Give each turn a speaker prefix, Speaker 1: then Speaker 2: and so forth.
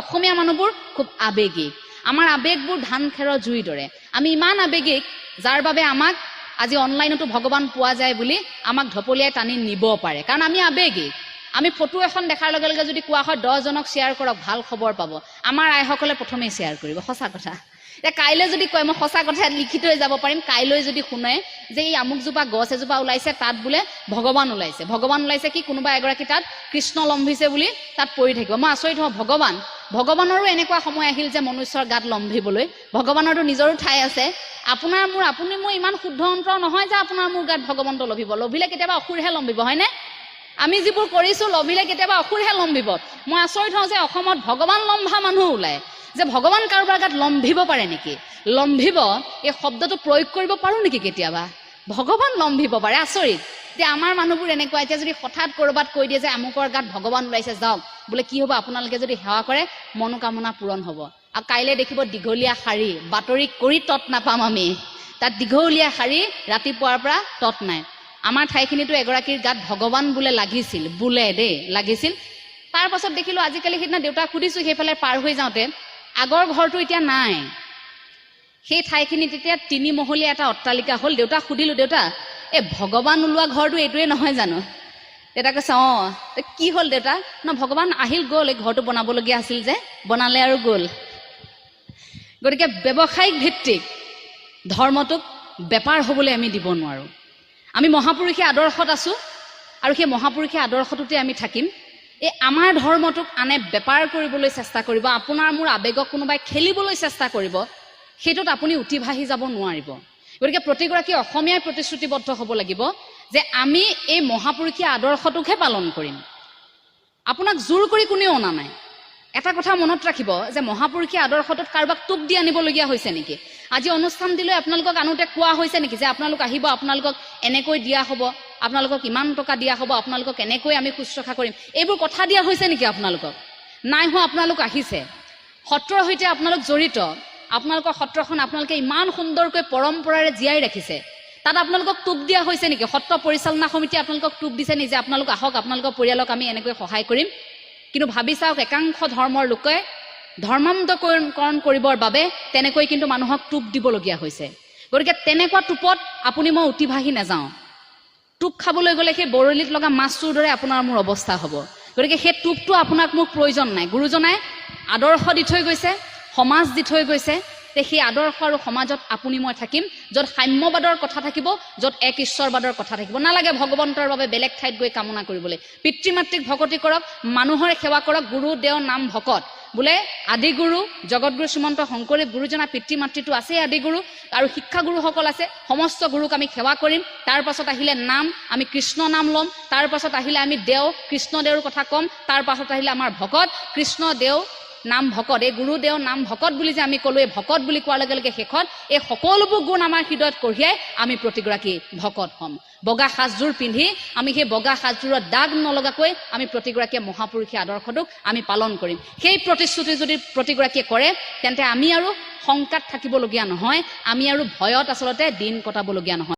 Speaker 1: অসমীয়া মানুহবোৰ খুব আৱেগিক আমাৰ আৱেগবোৰ ধান খেৰৰ জুইৰ দৰে। আমি ইমান আৱেগিক যাৰ বাবে আমাক আজি অনলাইনতো ভগৱান পোৱা যায় বুলি আমাক ঢপলিয়াই টানি নিব পাৰে। কাৰণ আমি আৱেগিক আমি ফটো এখন দেখাৰ লগে লগে যদি কোৱা হয় দহজনক শ্বেয়াৰ কৰক ভাল খবৰ পাব। আমাৰ আইসকলে প্ৰথমেই শ্বেয়াৰ কৰিব সঁচা কথা। এতিয়া কাইলৈ যদি কয় মই সঁচা কথা লিখি থৈ যাব পাৰিম। কাইলৈ যদি শুনে যে এই আমুকজোপা গছ এজোপা ওলাইছে তাত বোলে ভগৱান ওলাইছে। ভগৱান ওলাইছে কি? কোনোবা এগৰাকী তাত কৃষ্ণ লম্ভিছে বুলি তাত পৰি থাকিব। মই আচৰিত হওঁ ভগৱান ভগৱানৰো এনেকুৱা সময় আহিল যে মনুষ্যৰ গাত লম্ভিবলৈ। ভগৱানৰতো নিজৰো ঠাই আছে। আপোনাৰ মোৰ আপুনি মোৰ ইমান শুদ্ধ অন্তৰ নহয় যে আপোনাৰ মোৰ গাত ভগৱন্ত লভিব। লভিলে কেতিয়াবা অসুৰহে লম্ভিব হয়নে? আমি যিবোৰ কৰিছো লভিলে কেতিয়াবা অসুৰহে লম্ভিব। মই আচৰিত হওঁ যে অসমত ভগৱান লম্ভা মানুহ ওলায় যে ভগৱান কাৰোবাৰ গাত লম্ভিব পাৰে নেকি? লম্ভিব এই শব্দটো প্ৰয়োগ কৰিব পাৰো নেকি কেতিয়াবা? ভগৱান লম্ভিব পাৰে আচৰিত। এতিয়া আমাৰ মানুহবোৰ এনেকুৱা এতিয়া যদি হঠাৎ ক'ৰবাত কৈ দিয়ে যে আমুকৰ গাত ভগৱান ওলাইছে যাওক। বোলে কি হ'ব আপোনালোকে যদি সেৱা কৰে মনোকামনা পূৰণ হ'ব। আৰু কাইলৈ দেখিব দীঘলীয়া শাৰী বাতৰি কৰি তত নাপাম আমি। তাত দীঘলীয়া শাৰী ৰাতিপুৱাৰ পৰা তত নাই। আমাৰ ঠাইখিনিতো এগৰাকীৰ গাত ভগৱান বোলে লাগিছিল বোলে দেই লাগিছিল। তাৰ পাছত দেখিলো আজিকালি সেইদিনা দেউতাক সুধিছো সেইফালে পাৰ হৈ যাওঁতে আগৰ ঘৰটো এতিয়া নাই? সেই ঠাইখিনিত এতিয়া তিনিমহলীয়া এটা অট্টালিকা হ'ল। দেউতাক সুধিলো দেউতা এই ভগৱান ওলোৱা ঘৰটো এইটোৱে নহয় জানো? দেউতা কৈছে অঁ কি হ'ল দেউতা? ন ভগৱান আহিল গ'ল এই ঘৰটো বনাবলগীয়া আছিল যে বনালে আৰু গ'ল। গতিকে ব্যৱসায়িক ভিত্তিক ধৰ্মটোক বেপাৰ হ'বলৈ আমি দিব নোৱাৰোঁ। আমি মহাপুৰুষীয় আদৰ্শত আছোঁ আৰু সেই মহাপুৰুষীয় আদৰ্শটোতে আমি থাকিম। এই আমাৰ ধৰ্মটোক আনে বেপাৰ কৰিবলৈ চেষ্টা কৰিব আপোনাৰ মোৰ আৱেগক কোনোবাই খেলিবলৈ চেষ্টা কৰিব সেইটোত আপুনি উঠি ভাহি যাব নোৱাৰিব। গতিকে প্ৰতিগৰাকী অসমীয়াই প্ৰতিশ্ৰুতিবদ্ধ হ'ব লাগিব। যে আমি এই মহাপুৰুষীয় আদৰ্শটোকহে পালন কৰিম। আপোনাক জোৰ কৰি কোনেও অনা নাই। এটা কথা মনত ৰাখিব যে মহাপুৰুষীয় আদৰ্শটোত কাৰোবাক টোপ দি আনিবলগীয়া হৈছে নেকি? আজি অনুষ্ঠান দিলৈ আপোনালোকক আনোতে কোৱা হৈছে নেকি যে আপোনালোক আহিব আপোনালোকক এনেকৈ দিয়া হ'ব আপোনালোকক ইমান টকা দিয়া হ'ব আপোনালোকক এনেকৈ আমি শুশ্ৰূষা কৰিম। এইবোৰ কথা দিয়া হৈছে নেকি আপোনালোকক? নাই হোৱা আপোনালোক আহিছে। সত্ৰৰ সৈতে আপোনালোক জড়িত। আপোনালোকৰ সত্ৰখন আপোনালোকে ইমান সুন্দৰকৈ পৰম্পৰাৰে জীয়াই ৰাখিছে। তাত আপোনালোকক টোপ দিয়া হৈছে নেকি? সত্ৰ পৰিচালনা সমিতিয়ে আপোনালোকক টোপ দিছে নেকি? যে আপোনালোক আহক আপোনালোকৰ পৰিয়ালক আমি এনেকৈ সহায় কৰিম। কিন্তু ভাবি চাওক একাংশ ধৰ্মৰ লোকে ধৰ্মান্তকৰণ কৰিবৰ বাবে তেনেকৈ কিন্তু মানুহক টোপ দিবলগীয়া হৈছে। গতিকে তেনেকুৱা টোপত আপুনি মই উঠি ভাহি নাযাওঁ। টোপ খাবলৈ গ'লে সেই বৰলিত লগা মাছটোৰ দৰে আপোনাৰ মোৰ অৱস্থা হ'ব। গতিকে সেই টোপটো আপোনাক মোক প্ৰয়োজন নাই। গুৰুজনাই আদৰ্শ দি থৈ গৈছে সমাজ দি থৈ গৈছে তে সেই আদৰ্শ আৰু সমাজত আপুনি মই থাকিম য'ত সাম্যবাদৰ কথা থাকিব য'ত এক ঈশ্বৰবাদৰ কথা থাকিব। নালাগে ভগৱন্তৰ বাবে বেলেগ ঠাইত গৈ কামনা কৰিবলৈ। পিতৃ মাতৃক ভকতি কৰক মানুহৰে সেৱা কৰক গুৰু দেও নাম ভকত। বোলে আদিগুৰু জগতগুৰু শ্ৰীমন্ত শংকৰদেৱ গুৰুজনা পিতৃ মাতৃটো আছেই আদিগুৰু আৰু শিক্ষাগুৰুসকল আছে সমস্ত গুৰুক আমি সেৱা কৰিম। তাৰ পাছত আহিলে নাম আমি কৃষ্ণ নাম ল'ম। তাৰ পাছত আহিলে আমি দেও কৃষ্ণ দেওৰ কথা ক'ম। তাৰ পাছত আহিলে আমাৰ ভকত কৃষ্ণ দেও নাম ভকত। এই গুৰু দেও নাম ভকত বুলি যে আমি ক'লো এই ভকত বুলি কোৱাৰ লগে লগে শেষত এই সকলোবোৰ গুণ আমাৰ হৃদয়ত কঢ়িয়াই আমি প্ৰতিগৰাকী ভকত হ'ম। বগা সাজযোৰ পিন্ধি আমি সেই বগা সাজযোৰত দাগ নলগাকৈ আমি প্ৰতিগৰাকীয়ে মহাপুৰুষীয় আদৰ্শটোক আমি পালন কৰিম। সেই প্ৰতিশ্ৰুতি যদি প্ৰতিগৰাকীয়ে কৰে তেন্তে আমি আৰু শংকাত থাকিবলগীয়া নহয় আমি আৰু ভয়ত আচলতে দিন কটাবলগীয়া নহয়।